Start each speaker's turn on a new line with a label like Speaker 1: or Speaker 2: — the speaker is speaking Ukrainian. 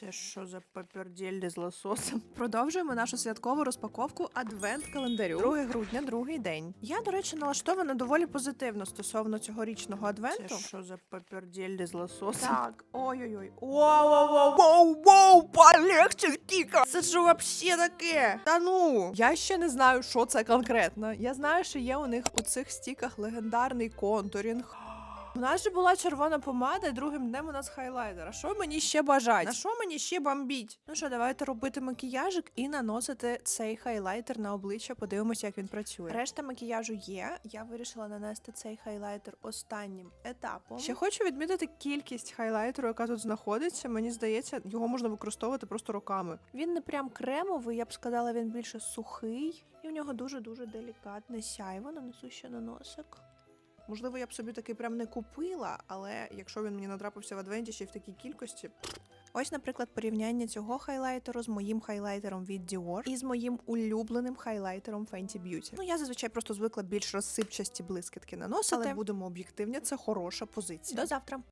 Speaker 1: Це що за паперділь з лососом? Продовжуємо нашу святкову розпаковку адвент-календарю. 2 грудня, другий день. Я, до речі, налаштована доволі позитивно стосовно цьогорічного адвенту. Це що за паперділь з лососом? Так, ой-ой-ой. Воу-воу-воу, воу-воу, полегче, тіка! Це що вообще таке? Та ну! Я ще не знаю, що це конкретно. Я знаю, що є у них у цих стіках легендарний контурінг. У нас же була червона помада, і другим днем у нас хайлайтер. А що мені ще бажать? На що мені ще бомбіть? Ну що, давайте робити макіяжик і наносити цей хайлайтер на обличчя. Подивимося, як він працює. Решта макіяжу є. Я вирішила нанести цей хайлайтер останнім етапом. Ще хочу відмітити кількість хайлайтеру, яка тут знаходиться. Мені здається, його можна використовувати просто роками. Він не прям кремовий, я б сказала, він більше сухий, і в нього дуже дуже делікатне сяйво. Нанесу ще на носик. Можливо, я б собі такий прям не купила, але якщо він мені натрапився в адвенті ще й в такій кількості. Ось, наприклад, порівняння цього хайлайтеру з моїм хайлайтером від Dior і з моїм улюбленим хайлайтером Fenty Beauty. Ну, я зазвичай просто звикла більш розсипчасті блискітки наносити, але будемо об'єктивні, це хороша позиція. До завтра.